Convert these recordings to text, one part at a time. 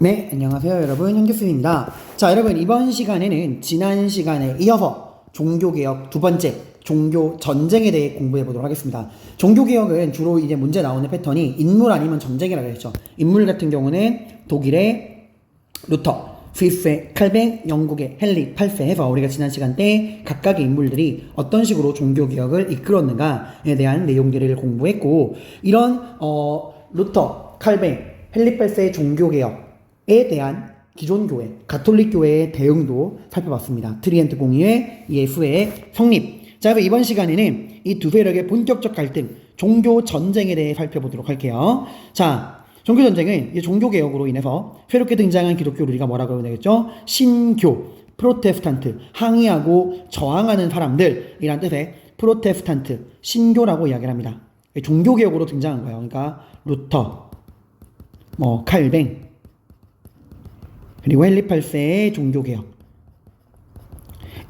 네, 안녕하세요, 여러분. 현교수입니다. 자, 여러분, 이번 시간에는 지난 시간에 이어서 종교개혁 두 번째, 종교 전쟁에 대해 공부해 보도록 하겠습니다. 종교개혁은 주로 이제 문제 나오는 패턴이 인물 아니면 전쟁이라고 했죠. 인물 같은 경우는 독일의 루터, 스위스의 칼뱅, 영국의 헨리 8세 해서 우리가 지난 시간 때 각각의 인물들이 어떤 식으로 종교개혁을 이끌었는가에 대한 내용들을 공부했고, 이런, 어, 루터, 칼뱅, 헨리 8세의 종교개혁, 에 대한 기존 교회, 가톨릭 교회의 대응도 살펴봤습니다. 트리엔트 공의회, 예수의 성립. 자, 그럼 이번 시간에는 이 두 세력의 본격적 갈등, 종교 전쟁에 대해 살펴보도록 할게요. 자, 종교 전쟁은 이 종교 개혁으로 인해서 새롭게 등장한 기독교를 우리가 뭐라고 하면 되겠죠? 신교, 프로테스탄트, 항의하고 저항하는 사람들이란 뜻의 프로테스탄트, 신교라고 이야기를 합니다. 종교 개혁으로 등장한 거예요. 그러니까 루터, 뭐 칼뱅, 그리고 헨리 8세의 종교개혁.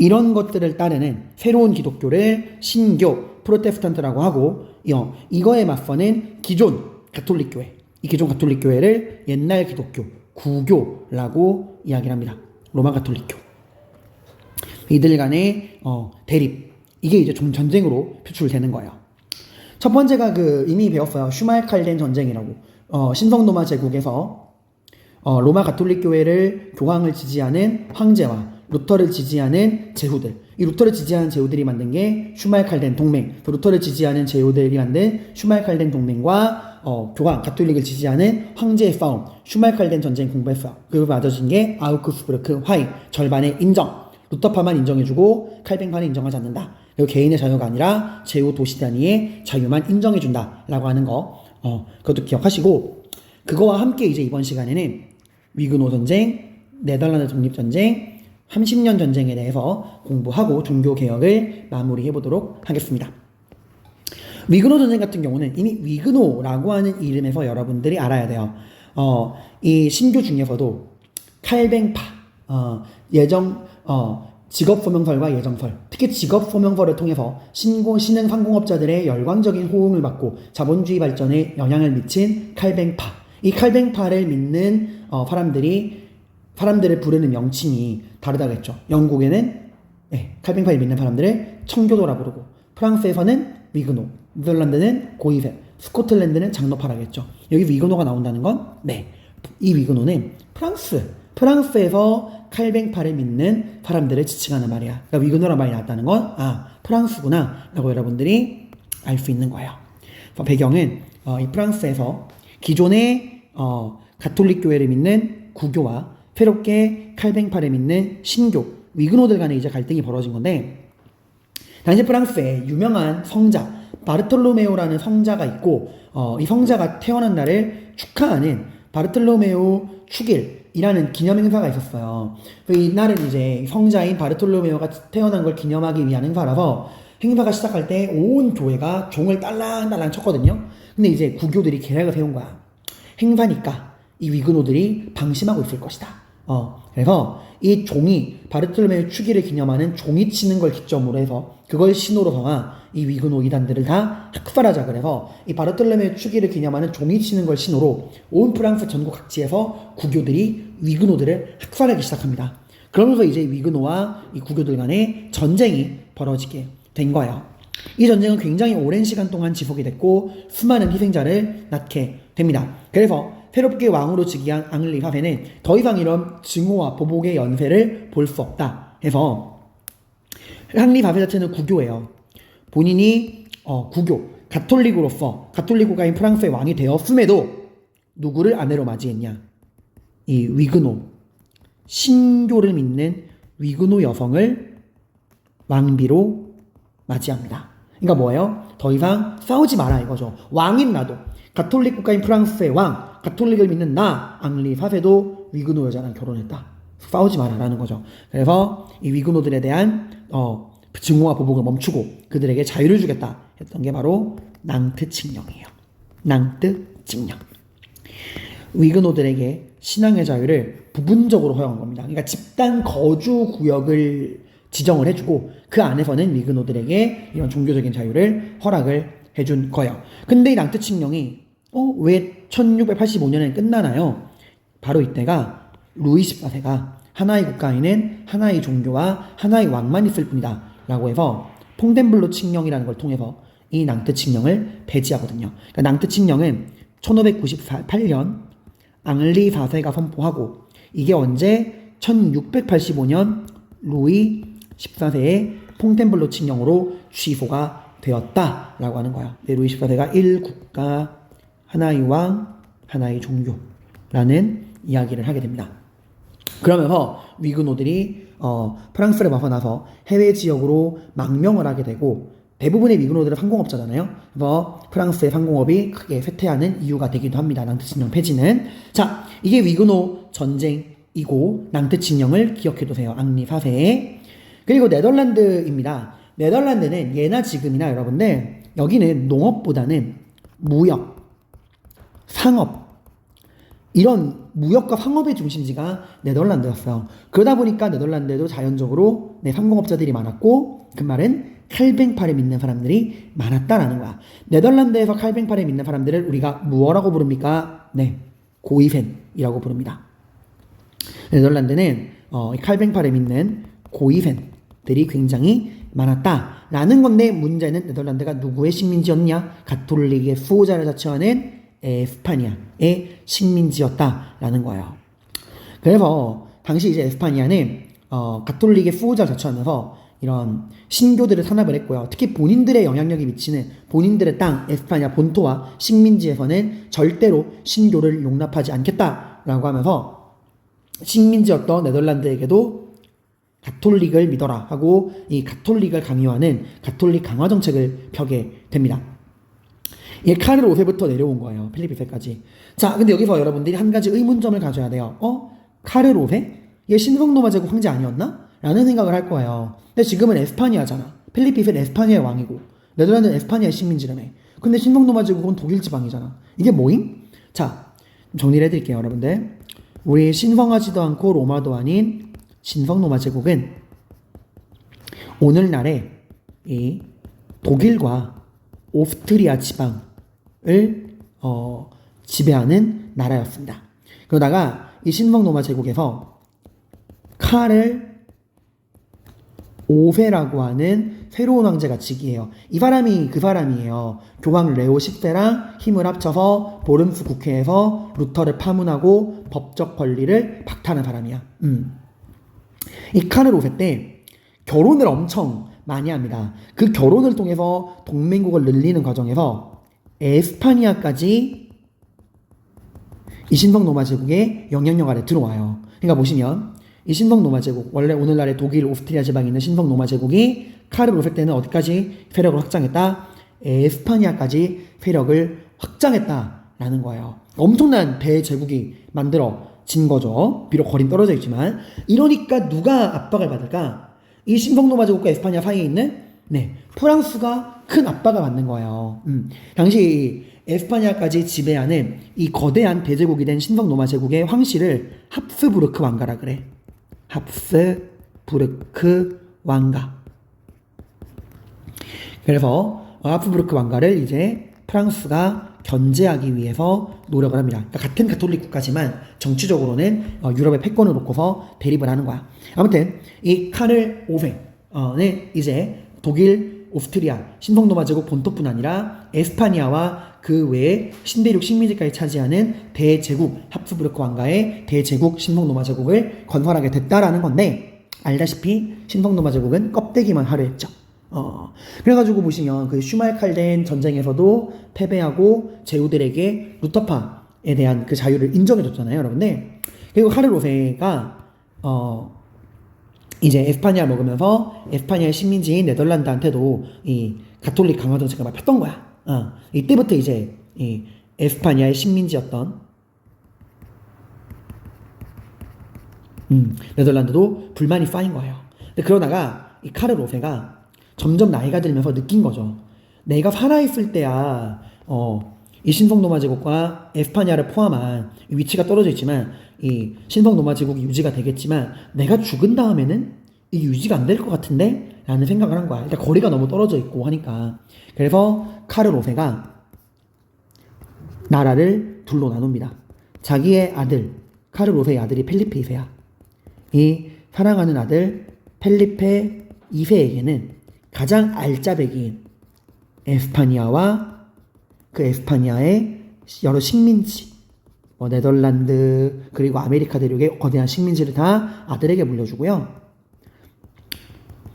이런 것들을 따르는 새로운 기독교를 신교, 프로테스탄트라고 하고, 어, 이거에 맞서는 기존 가톨릭 교회. 이 기존 가톨릭 교회를 옛날 기독교, 구교라고 이야기를 합니다. 로마 가톨릭교. 이들 간의 어, 대립. 이게 이제 좀 전쟁으로 표출되는 거예요. 첫 번째가 그 이미 배웠어요. 슈말칼덴 전쟁이라고. 어, 신성로마 제국에서 어, 로마 가톨릭 교회를 교황을 지지하는 황제와 루터를 지지하는 제후들. 이 루터를 지지하는 제후들이 만든 게 슈말칼덴 동맹. 그 루터를 지지하는 제후들이 만든 슈말칼덴 동맹과 어, 교황 가톨릭을 지지하는 황제의 싸움. 슈말칼덴 전쟁 공부했어요. 그리고 맞아진 게 아우크스부르크 화이 절반의 인정. 루터파만 인정해주고 칼뱅파는 인정하지 않는다. 그리고 개인의 자유가 아니라 제후 도시 단위의 자유만 인정해준다라고 하는 거. 어, 그것도 기억하시고 그거와 함께 이제 이번 시간에는 위그노 전쟁, 네덜란드 독립 전쟁, 30년 전쟁에 대해서 공부하고 종교 개혁을 마무리해 보도록 하겠습니다. 위그노 전쟁 같은 경우는 이미 위그노라고 하는 이름에서 여러분들이 알아야 돼요. 어, 이 신교 중에서도 칼뱅파, 어, 예정, 어, 직업 소명설과 예정설, 특히 직업 소명설을 통해서 신고 신흥 상공업자들의 열광적인 호응을 받고 자본주의 발전에 영향을 미친 칼뱅파. 이 칼뱅파를 믿는 어, 사람들이 사람들을 부르는 명칭이 다르다고 했죠. 영국에는 네, 칼뱅파를 믿는 사람들을 청교도라 부르고 프랑스에서는 위그노, 네덜란드는 고이세, 스코틀랜드는 장로파라겠죠. 여기 위그노가 나온다는 건 네, 이 위그노는 프랑스, 프랑스에서 칼뱅파를 믿는 사람들을 지칭하는 말이야. 그러니까 위그노란 말이 나왔다는 건 아, 프랑스구나 라고 여러분들이 알 수 있는 거예요. 배경은 어, 이 프랑스에서 기존의 어, 가톨릭 교회를 믿는 구교와 새롭게 칼뱅파를 믿는 신교, 위그노들 간에 이제 갈등이 벌어진 건데 당시 프랑스에 유명한 성자 바르톨로메오라는 성자가 있고 어, 이 성자가 태어난 날을 축하하는 바르톨로메오 축일이라는 기념 행사가 있었어요. 이 날은 이제 성자인 바르톨로메오가 태어난 걸 기념하기 위한 행사라서 행사가 시작할 때 온 교회가 종을 딸랑딸랑 쳤거든요. 근데 이제 구교들이 계략을 세운 거야. 행사니까 이 위그노들이 방심하고 있을 것이다. 어, 그래서 이 종이 바르톨로메오 축일을 기념하는 종이 치는 걸 기점으로 해서 그걸 신호로 삼아 이 위그노 이단들을 다 학살하자 그래서 이 바르톨로메오 축일을 기념하는 종이 치는 걸 신호로 온 프랑스 전국 각지에서 구교들이 위그노들을 학살하기 시작합니다. 그러면서 이제 위그노와 이 구교들 간의 전쟁이 벌어지게 된 거예요. 이 전쟁은 굉장히 오랜 시간 동안 지속이 됐고 수많은 희생자를 낳게 됩니다. 그래서 새롭게 왕으로 즉위한 앙리 화폐는 더 이상 이런 증오와 보복의 연쇄를 볼 수 없다 해서 앙리 화폐 자체는 구교예요. 본인이 어, 구교 가톨릭으로서 가톨릭 국가인 프랑스의 왕이 되었음에도 누구를 아내로 맞이했냐? 이 위그노 신교를 믿는 위그노 여성을 왕비로 맞이합니다. 그러니까 뭐예요? 더 이상 싸우지 마라 이거죠. 왕인 나도 가톨릭 국가인 프랑스의 왕, 가톨릭을 믿는 나 앙리 4세도 위그노 여자랑 결혼했다. 싸우지 마라라는 거죠. 그래서 이 위그노들에 대한 어, 증오와 보복을 멈추고 그들에게 자유를 주겠다 했던 게 바로 낭트 칙령이에요. 낭트 칙령. 위그노들에게 신앙의 자유를 부분적으로 허용한 겁니다. 그러니까 집단 거주 구역을 지정을 해주고 그 안에서는 위그노들에게 이런 종교적인 자유를 허락을 해준 거예요. 근데 이 낭트 칙령이 어, 왜 1685년에 끝나나요? 바로 이때가 루이 14세가 하나의 국가에는 하나의 종교와 하나의 왕만 있을 뿐이다. 라고 해서 퐁덴블로 칙령이라는 걸 통해서 이 낭트 칙령을 폐지하거든요. 그러니까 낭트 칙령은 1598년 앙리 4세가 선포하고 이게 언제 1685년 루이 14세의 퐁텐블로 칙령으로 취소가 되었다라고 하는 거야. 네, 루이 14세가 1국가 하나의 왕 하나의 종교라는 이야기를 하게 됩니다. 그러면서 위그노들이 어, 프랑스를 벗어나서 해외 지역으로 망명을 하게 되고 대부분의 위그노들은 상공업자잖아요. 그래서 프랑스의 상공업이 크게 쇠퇴하는 이유가 되기도 합니다. 낭트 칙령 폐지는 자 이게 위그노 전쟁이고 낭트 칙령을 기억해두세요. 앙리 4세 그리고 네덜란드입니다. 네덜란드는 예나 지금이나 여러분들 여기는 농업보다는 무역, 상업 이런 무역과 상업의 중심지가 네덜란드였어요. 그러다 보니까 네덜란드에도 자연적으로 네, 상공업자들이 많았고 그 말은 칼뱅팔에 믿는 사람들이 많았다라는 거야. 네덜란드에서 칼뱅팔에 믿는 사람들을 우리가 무엇라고 부릅니까? 네, 고이센이라고 부릅니다. 네덜란드는 어, 이 칼뱅팔에 믿는 고이센 들이 굉장히 많았다라는 건데 문제는 네덜란드가 누구의 식민지였냐? 가톨릭의 수호자를 자처하는 에스파니아의 식민지였다라는 거예요. 그래서 당시 이제 에스파니아는 어, 가톨릭의 수호자를 자처하면서 이런 신교들을 탄압을 했고요. 특히 본인들의 영향력이 미치는 본인들의 땅 에스파니아 본토와 식민지에서는 절대로 신교를 용납하지 않겠다라고 하면서 식민지였던 네덜란드에게도 가톨릭을 믿어라 하고 이 가톨릭을 강요하는 가톨릭 강화 정책을 펴게 됩니다. 이게 카르 5세부터 내려온 거예요. 필립 2세까지. 자, 근데 여기서 여러분들이 한 가지 의문점을 가져야 돼요. 어? 카르 5세? 얘 신성노마 제국 황제 아니었나? 라는 생각을 할 거예요. 근데 지금은 에스파니아잖아. 필립 2세는 에스파니아의 왕이고 네덜란드는 에스파니아의 식민지라며. 근데 신성노마 제국은 독일 지방이잖아. 이게 뭐임? 자, 정리를 해드릴게요, 여러분들. 우리 신성하지도 않고 로마도 아닌 신성로마 제국은 오늘날의 이 독일과 오스트리아 지방을 어, 지배하는 나라였습니다. 그러다가 이 신성로마 제국에서 칼을 오페라고 하는 새로운 황제가 즉위해요. 이 사람이 그 사람이에요. 교황 레오 10세랑 힘을 합쳐서 보름스 국회에서 루터를 파문하고 법적 권리를 박탈한 사람이야. 음. 이 카르 오세 때 결혼을 엄청 많이 합니다. 그 결혼을 통해서 동맹국을 늘리는 과정에서 에스파니아까지 이 신성 로마 제국의 영향력 아래 들어와요. 그러니까 보시면 이 신성 로마 제국 원래 오늘날의 독일, 오스트리아 지방에 있는 신성 로마 제국이 카르 오세 때는 어디까지 세력을 확장했다? 에스파니아까지 세력을 확장했다라는 거예요. 엄청난 대제국이 만들어 진 거죠. 비록 거린 떨어져 있지만 이러니까 누가 압박을 받을까? 이 신성 로마 제국과 에스파니아 사이에 있는 네 프랑스가 큰 압박을 받는 거예요. 음, 당시 에스파니아까지 지배하는 이 거대한 대제국이 된 신성 로마 제국의 황실을 합스부르크 왕가라 그래. 합스부르크 왕가. 그래서 합스부르크 왕가를 이제 프랑스가 견제하기 위해서 노력을 합니다. 그러니까 같은 가톨릭 국가지만 정치적으로는 어, 유럽의 패권을 놓고서 대립을 하는 거야. 아무튼 이 카를 오페는 이제 독일, 오스트리아, 신성로마 제국 본토뿐 아니라 에스파니아와 그 외에 신대륙 식민지까지 차지하는 대제국 합스부르크 왕가의 대제국 신성로마 제국을 건설하게 됐다라는 건데 알다시피 신성로마 제국은 껍데기만 하려 했죠. 어, 그래가지고 보시면 그 슈말칼덴 전쟁에서도 패배하고 제후들에게 루터파에 대한 그 자유를 인정해줬잖아요, 여러분들. 그리고 하르 로세가 어 이제 에스파니아 먹으면서 에스파니아 식민지인 네덜란드한테도 이 가톨릭 강화 정책을 막 폈던 거야. 어, 이때부터 이제 이 에스파니아의 식민지였던 음, 네덜란드도 불만이 쌓인 거예요. 그러다가 이 카르 로세가 점점 나이가 들면서 느낀 거죠. 내가 살아있을 때야, 어, 이 신성노마 제국과 에스파니아를 포함한 이 위치가 떨어져 있지만, 이 신성노마 제국이 유지가 되겠지만, 내가 죽은 다음에는 이게 유지가 안 될 것 같은데? 라는 생각을 한 거야. 일단 거리가 너무 떨어져 있고 하니까. 그래서 카르 로세가 나라를 둘로 나눕니다. 자기의 아들, 카를 5세의 아들이 펠리페 2세야. 이 사랑하는 아들 펠리페 2세에게는 가장 알짜배기인 에스파니아와 그 에스파니아의 여러 식민지, 뭐 네덜란드 그리고 아메리카 대륙의 거대한 식민지를 다 아들에게 물려주고요.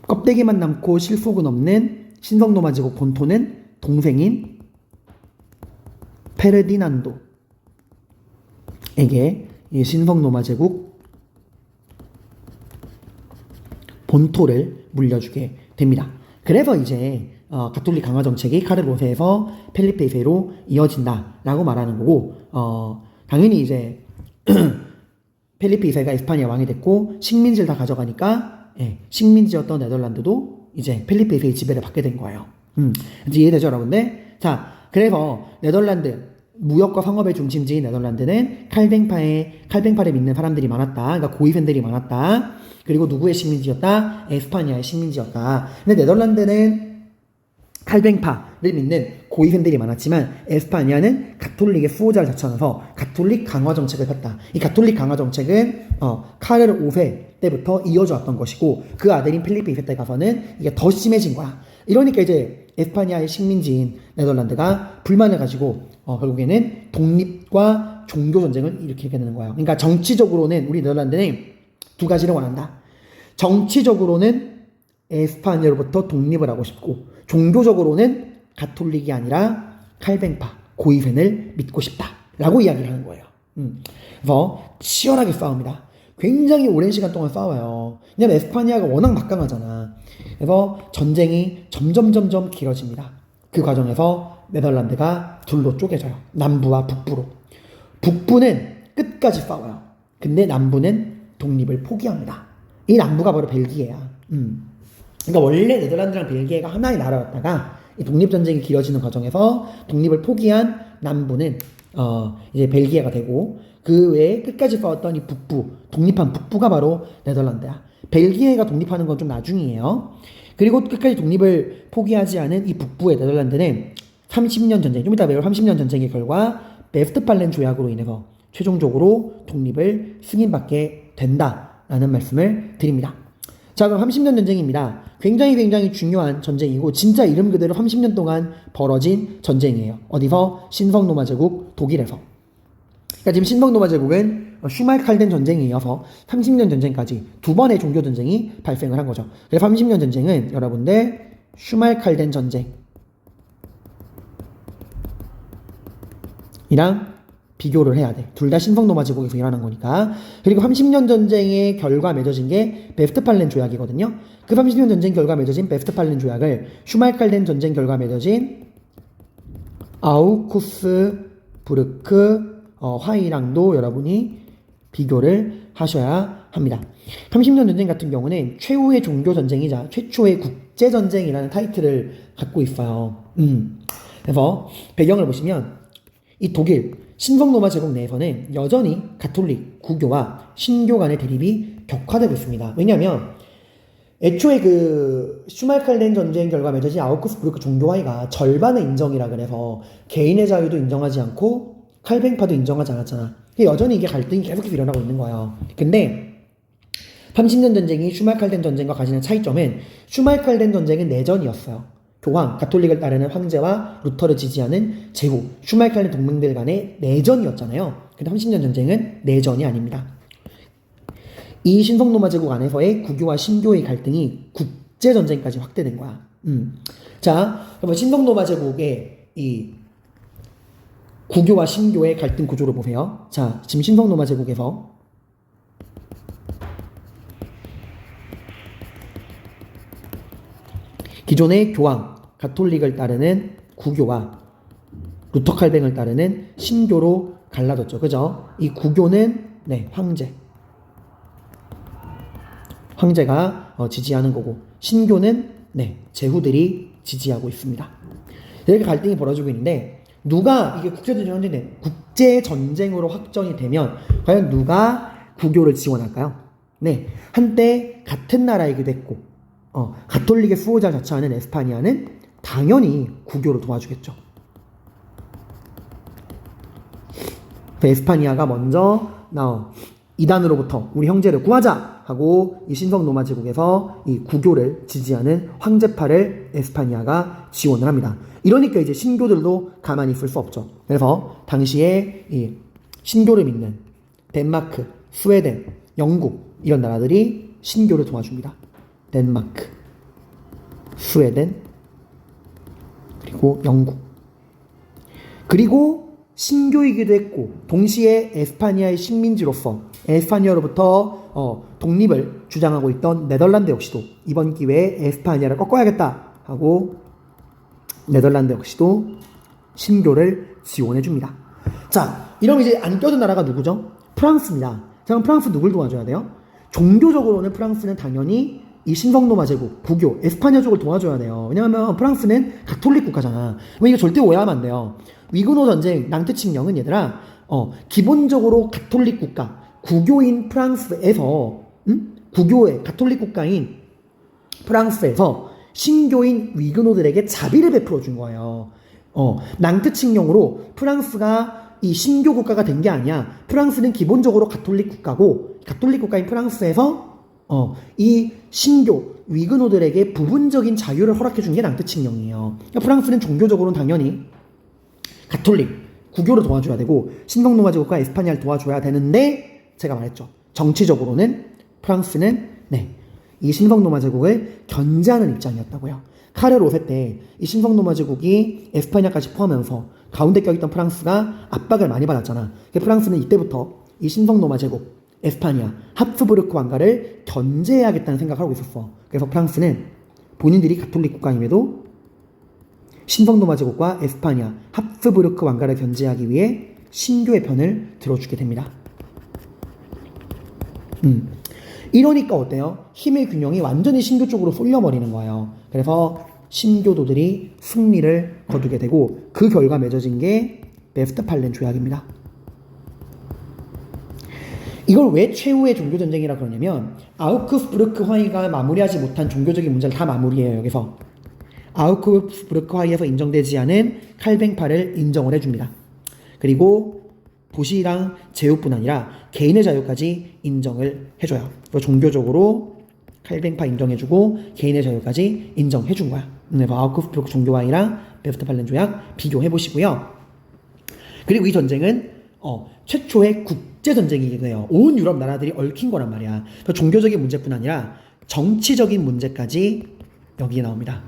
껍데기만 남고 실속은 없는 신성노마 제국 본토는 동생인 페르디난도에게 이 신성노마 제국 본토를 물려주게 됩니다. 그래서 이제 어, 가톨릭 강화 정책이 카를 5세에서 펠리페 2세로 이어진다라고 말하는 거고 어, 당연히 이제 펠리페 2세가 에스파니아 왕이 됐고 식민지를 다 가져가니까 예, 식민지였던 네덜란드도 이제 펠리페 2세의 지배를 받게 된 거예요. 음, 이해되죠, 여러분들? 자, 그래서 네덜란드 무역과 상업의 중심지인 네덜란드는 칼뱅파에 칼뱅파를 믿는 사람들이 많았다. 그러니까 고위팬들이 많았다. 그리고 누구의 식민지였다? 에스파니아의 식민지였다. 근데 네덜란드는 칼뱅파를 믿는 고위팬들이 많았지만 에스파니아는 가톨릭의 수호자를 자처하면서 가톨릭 강화 정책을 폈다. 이 가톨릭 강화 정책은 어, 카르 5세 때부터 이어져 왔던 것이고 그 아들인 필리페 2세 때 가서는 이게 더 심해진 거야. 이러니까 이제 에스파니아의 식민지인 네덜란드가 불만을 가지고 어, 결국에는 독립과 종교 전쟁을 일으키게 되는 거예요. 그러니까 정치적으로는 우리 네덜란드는 두 가지를 원한다. 정치적으로는 에스파니아로부터 독립을 하고 싶고 종교적으로는 가톨릭이 아니라 칼뱅파 고이펜을 믿고 싶다라고 이야기를 하는 거예요. 음. 그래서 치열하게 싸웁니다. 굉장히 오랜 시간 동안 싸워요. 왜냐면 에스파니아가 워낙 막강하잖아. 그래서 전쟁이 점점 점점 길어집니다. 그 과정에서 네덜란드가 둘로 쪼개져요. 남부와 북부로. 북부는 끝까지 싸워요. 근데 남부는 독립을 포기합니다. 이 남부가 바로 벨기에야. 음. 그러니까 원래 네덜란드랑 벨기에가 하나의 나라였다가 이 독립전쟁이 길어지는 과정에서 독립을 포기한 남부는 어 이제 벨기에가 되고 그 외에 끝까지 싸웠던 이 북부 독립한 북부가 바로 네덜란드야. 벨기에가 독립하는 건 좀 나중이에요. 그리고 끝까지 독립을 포기하지 않은 이 북부의 네덜란드는 30년 전쟁, 좀 이따 배울 30년 전쟁의 결과 베스트팔렌 조약으로 인해서 최종적으로 독립을 승인받게 된다라는 말씀을 드립니다. 자, 그럼 30년 전쟁입니다. 굉장히 굉장히 중요한 전쟁이고 진짜 이름 그대로 30년 동안 벌어진 전쟁이에요. 어디서? 신성로마 제국 독일에서. 그러니까 지금 신성로마 제국은 슈말칼덴 전쟁에 이어서 30년 전쟁까지 두 번의 종교 전쟁이 발생을 한 거죠. 그래서 30년 전쟁은 여러분들 슈말칼덴 전쟁 이랑 비교를 해야 돼. 둘 다 신성로마 제국에서 일어난 거니까. 그리고 30년 전쟁의 결과 맺어진 게 베스트팔렌 조약이거든요. 그 30년 전쟁 결과 맺어진 베스트팔렌 조약을 슈말칼덴 전쟁 결과 맺어진 아우쿠스 부르크 어, 화이랑도 여러분이 비교를 하셔야 합니다. 30년 전쟁 같은 경우는 최후의 종교 전쟁이자 최초의 국제 전쟁이라는 타이틀을 갖고 있어요. 음. 그래서 배경을 보시면 이 독일 신성로마 제국 내에서는 여전히 가톨릭 구교와 신교 간의 대립이 격화되고 있습니다. 왜냐하면 애초에 그 슈말칼덴 전쟁 결과 맺어진 아우쿠스부르크 종교화의가 절반의 인정이라 그래서 개인의 자유도 인정하지 않고 칼뱅파도 인정하지 않았잖아. 여전히 이게 갈등이 계속해서 일어나고 있는 거예요. 근데 30년 전쟁이 슈말칼덴 전쟁과 가지는 차이점은 슈말칼덴 전쟁은 내전이었어요. 교황, 가톨릭을 따르는 황제와 루터를 지지하는 제국, 슈말칼덴 동맹들 간의 내전이었잖아요. 근데 30년 전쟁은 내전이 아닙니다. 이 신성로마 제국 안에서의 구교와 신교의 갈등이 국제 전쟁까지 확대된 거야. 음. 자, 그러면 신성로마 제국의 이 구교와 신교의 갈등 구조를 보세요. 자, 지금 신성로마 제국에서 기존의 교황, 가톨릭을 따르는 구교와 루터 칼뱅을 따르는 신교로 갈라졌죠. 그죠? 이 구교는 네, 황제. 황제가 어, 지지하는 거고 신교는 네, 제후들이 지지하고 있습니다. 이렇게 갈등이 벌어지고 있는데 누가 이게 국제전쟁 국제 전쟁으로 확정이 되면 과연 누가 구교를 지원할까요? 네, 한때 같은 나라이기도 했고 어, 가톨릭의 수호자를 자처하는 에스파니아는 당연히 구교를 도와주겠죠. 에스파니아가 먼저 나 이단으로부터 우리 형제를 구하자 하고 이 신성 로마 제국에서 이 구교를 지지하는 황제파를 에스파니아가 지원을 합니다. 이러니까 이제 신교들도 가만히 있을 수 없죠. 그래서 당시에 이 신교를 믿는 덴마크, 스웨덴, 영국 이런 나라들이 신교를 도와줍니다. 덴마크, 스웨덴, 그리고 영국. 그리고 신교이기도 했고 동시에 에스파니아의 식민지로서 에스파니아로부터 어, 독립을 주장하고 있던 네덜란드 역시도 이번 기회에 에스파니아를 꺾어야겠다 하고 네덜란드 역시도 신교를 지원해 줍니다. 자, 이러면 이제 안 껴든 나라가 누구죠? 프랑스입니다. 자, 그럼 프랑스 누굴 도와줘야 돼요? 종교적으로는 프랑스는 당연히 이 신성로마 제국, 부교, 에스파냐족을 도와줘야 돼요. 왜냐하면 프랑스는 가톨릭 국가잖아. 왜 이거 절대 오해하면 안 돼요. 위그노 전쟁, 낭트칭령은 얘들아, 어, 기본적으로 가톨릭 국가, 구교인 프랑스에서, 음? 구교의 가톨릭 국가인 프랑스에서 신교인 위그노들에게 자비를 베풀어 준 거예요. 어, 낭트칭령으로 프랑스가 이 신교 국가가 된 게 아니야. 프랑스는 기본적으로 가톨릭 국가고 가톨릭 국가인 프랑스에서 어, 이 신교 위그노들에게 부분적인 자유를 허락해 준 게 낭트칭령이에요. 그러니까 프랑스는 종교적으로는 당연히 가톨릭 구교를 도와줘야 되고 신동로마 제국과 에스파니아를 도와줘야 되는데 제가 말했죠. 정치적으로는 프랑스는 네. 이 신성로마 제국을 견제하는 입장이었다고요. 카르 로세 때 이 신성로마 제국이 에스파니아까지 포함하면서 가운데 껴있던 프랑스가 압박을 많이 받았잖아. 그 프랑스는 이때부터 이 신성로마 제국, 에스파니아, 합스부르크 왕가를 견제해야겠다는 생각을 하고 있었어. 그래서 프랑스는 본인들이 가톨릭 국가임에도 신성로마 제국과 에스파니아, 합스부르크 왕가를 견제하기 위해 신교의 편을 들어주게 됩니다. 음. 이러니까 어때요? 힘의 균형이 완전히 신교 쪽으로 쏠려버리는 거예요. 그래서 신교도들이 승리를 거두게 되고 그 결과 맺어진 게 베스트팔렌 조약입니다. 이걸 왜 최후의 종교 전쟁이라 그러냐면 아우크스부르크 화의가 마무리하지 못한 종교적인 문제를 다 마무리해요. 여기서 아우크스부르크 화의에서 인정되지 않은 칼뱅파를 인정을 해줍니다. 그리고 도시랑 제후뿐 아니라 개인의 자유까지 인정을 해줘요. 종교적으로 칼뱅파 인정해주고 개인의 자유까지 인정해준 거야. 그래서 아우크스부르크 종교화이랑 베스트팔렌 조약 비교해 보시고요. 그리고 이 전쟁은 어, 최초의 국제 전쟁이고요. 온 유럽 나라들이 얽힌 거란 말이야. 종교적인 문제뿐 아니라 정치적인 문제까지 여기에 나옵니다.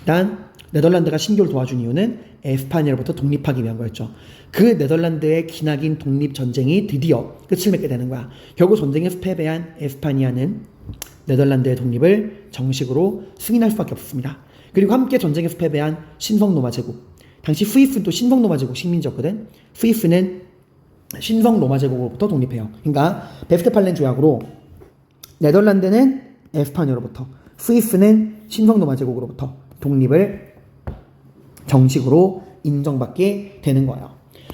일단 네덜란드가 신교를 도와준 이유는 에스파니아로부터 독립하기 위한 거였죠. 그 네덜란드의 기나긴 독립 전쟁이 드디어 끝을 맺게 되는 거야. 결국 전쟁에서 패배한 에스파니아는 네덜란드의 독립을 정식으로 승인할 수밖에 없습니다. 그리고 함께 전쟁에서 패배한 신성로마 제국. 당시 스위스도 신성로마 제국 식민지였거든. 스위스는 신성 로마 제국으로부터 독립해요. 그러니까 베스트팔렌 조약으로 네덜란드는 에스파니아로부터, 스위스는 신성 로마 제국으로부터 독립을 정식으로 인정받게 되는 거예요.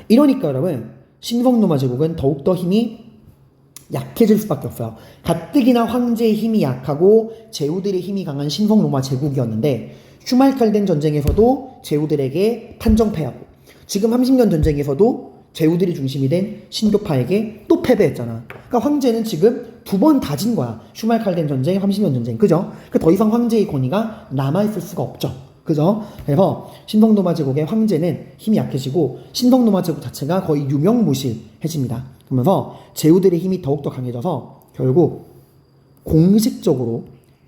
이러니까 여러분 신성 로마 제국은 더욱더 힘이 약해질 수밖에 없어요. 가뜩이나 황제의 힘이 약하고 제후들의 힘이 강한 신성 로마 제국이었는데 슈말칼덴 전쟁에서도 제후들에게 판정패하고 지금 30년 전쟁에서도 제후들이 중심이 된 신교파에게 또 패배했잖아. 그러니까 황제는 지금 두 번 다진 거야. 슈말칼덴 전쟁, 30년 전쟁. 그죠? 그러니까 더 이상 황제의 권위가 남아있을 수가 없죠. 그죠? 그래서 신성노마 제국의 황제는 힘이 약해지고 신성노마 제국 자체가 거의 유명무실해집니다. 그러면서 제후들의 힘이 더욱더 강해져서 결국 공식적으로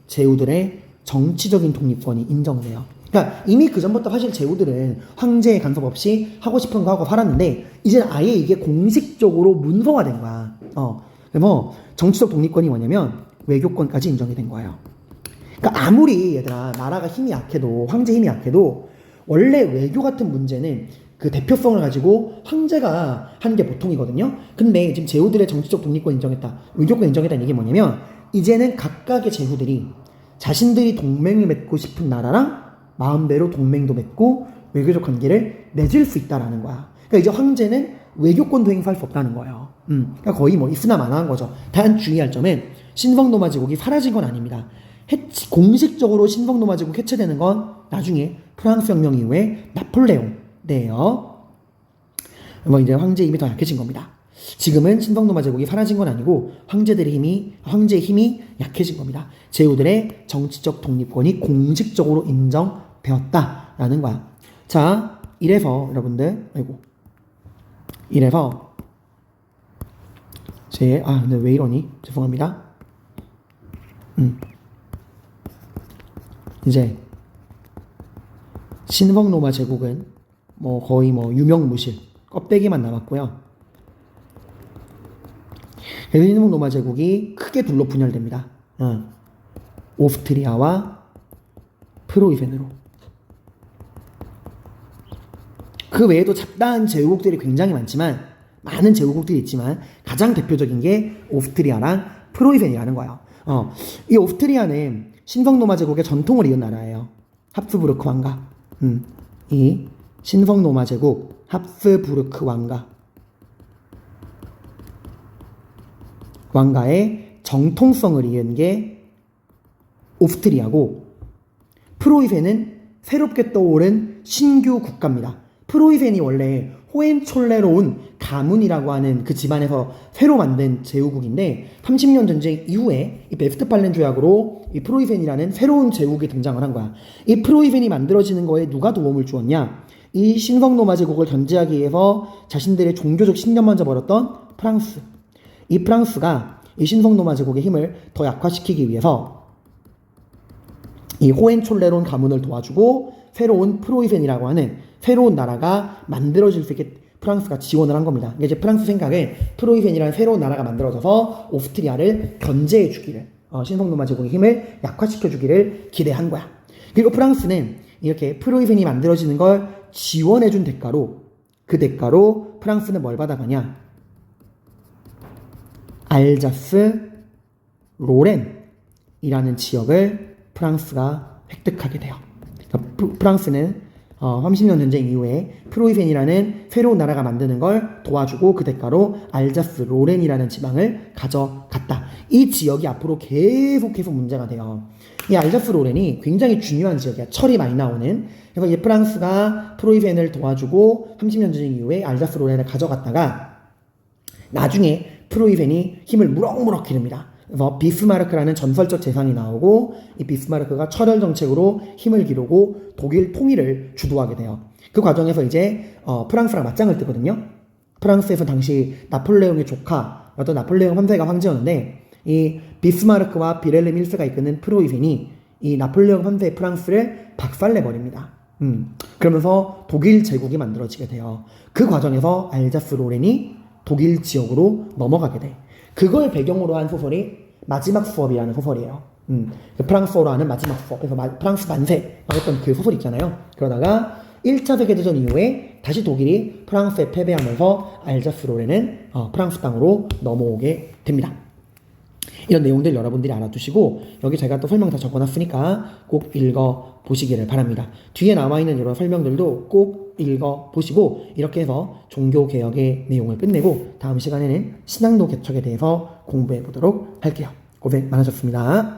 제후들의 정치적인 독립권이 인정돼요. 그러니까 이미 그 전부터 사실 제후들은 황제의 간섭 없이 하고 싶은 거 하고 살았는데 이제 아예 이게 공식적으로 문서화된 거야. 어. 그래서 정치적 독립권이 뭐냐면 외교권까지 인정이 된 거예요. 그러니까 아무리 얘들아 나라가 힘이 약해도 황제 힘이 약해도 원래 외교 같은 문제는 그 대표성을 가지고 황제가 하는 게 보통이거든요. 근데 지금 제후들의 정치적 독립권 인정했다, 외교권 인정했다는 얘기 뭐냐면 이제는 각각의 제후들이 자신들이 동맹을 맺고 싶은 나라랑 마음대로 동맹도 맺고 외교적 관계를 맺을 수 있다라는 거야. 그러니까 이제 황제는 외교권도 행사할 수 없다는 거예요. 음, 그러니까 거의 뭐 있으나 마나한 거죠. 단 주의할 점은 신성노마 제국이 사라진 건 아닙니다. 해치, 공식적으로 신성노마 제국 해체되는 건 나중에 프랑스 혁명 이후에 나폴레옹 때예요. 뭐 이제 황제 힘이 더 약해진 겁니다. 지금은 신성노마 제국이 사라진 건 아니고 황제들의 힘이 황제의 힘이 약해진 겁니다. 제후들의 정치적 독립권이 공식적으로 인정 되었다라는 거야. 자, 이래서 여러분들 아이고 이래서 제 아, 근데 왜 이러니? 죄송합니다. 음. 이제 신성 로마 제국은 뭐 거의 뭐 유명무실 껍데기만 남았고요. 그래서 신성 로마 제국이 크게 둘로 분열됩니다. 어. 오스트리아와 프로이센으로. 그 외에도 잡다한 제국들이 굉장히 많지만 많은 제국들이 있지만 가장 대표적인 게 오스트리아랑 프로이센이라는 거예요. 어, 이 오스트리아는 신성로마 제국의 전통을 이은 나라예요. 합스부르크 왕가. 음, 이 신성로마 제국 합스부르크 왕가. 왕가의 정통성을 이은 게 오스트리아고 프로이센은 새롭게 떠오른 신규 국가입니다. 프로이센이 원래 호헨촐레로운 가문이라고 하는 그 집안에서 새로 만든 제후국인데 30년 전쟁 이후에 이 베스트팔렌 조약으로 이 프로이센이라는 새로운 제국이 등장을 한 거야. 이 프로이센이 만들어지는 거에 누가 도움을 주었냐? 이 신성로마 제국을 견제하기 위해서 자신들의 종교적 신념만 져 버렸던 프랑스. 이 프랑스가 이 신성로마 제국의 힘을 더 약화시키기 위해서 이 호헨촐레론 가문을 도와주고 새로운 프로이센이라고 하는 새로운 나라가 만들어질 수 있게 프랑스가 지원을 한 겁니다. 이제 프랑스 생각에 프로이센이라는 새로운 나라가 만들어져서 오스트리아를 견제해 주기를 어, 신성로마 제국의 힘을 약화시켜 주기를 기대한 거야. 그리고 프랑스는 이렇게 프로이센이 만들어지는 걸 지원해 준 대가로 그 대가로 프랑스는 뭘 받아가냐? 알자스 로렌이라는 지역을 프랑스가 획득하게 돼요. 그러니까 프- 프랑스는 어, 30년 전쟁 이후에 프로이센이라는 새로운 나라가 만드는 걸 도와주고 그 대가로 알자스 로렌이라는 지방을 가져갔다. 이 지역이 앞으로 계속해서 문제가 돼요. 이 알자스 로렌이 굉장히 중요한 지역이야. 철이 많이 나오는. 그래서 이 프랑스가 프로이센을 도와주고 30년 전쟁 이후에 알자스 로렌을 가져갔다가 나중에 프로이센이 힘을 무럭무럭 기릅니다. 그래서 비스마르크라는 전설적 재상이 나오고 이 비스마르크가 철혈 정책으로 힘을 기르고 독일 통일을 주도하게 돼요. 그 과정에서 이제 어, 프랑스랑 맞짱을 뜨거든요. 프랑스에서 당시 나폴레옹의 조카 어떤 나폴레옹 3세가 황제였는데 이 비스마르크와 비렐름 1세가 이끄는 프로이센이 이 나폴레옹 3세의 프랑스를 박살내 버립니다. 음, 그러면서 독일 제국이 만들어지게 돼요. 그 과정에서 알자스 로렌이 독일 지역으로 넘어가게 돼. 그걸 배경으로 한 소설이 마지막 수업이라는 소설이에요. 음, 그 프랑스어로 하는 마지막 수업. 그래서 마- 프랑스 만세 했던 그 소설 있잖아요. 그러다가 1차 세계대전 이후에 다시 독일이 프랑스에 패배하면서 알자스 로렌은 어, 프랑스 땅으로 넘어오게 됩니다. 이런 내용들 여러분들이 알아두시고 여기 제가 또 설명 다 적어놨으니까 꼭 읽어 보시기를 바랍니다. 뒤에 남아있는 이런 설명들도 꼭 읽어 보시고 이렇게 해서 종교 개혁의 내용을 끝내고 다음 시간에는 신앙도 개척에 대해서 공부해 보도록 할게요. 고생 많으셨습니다.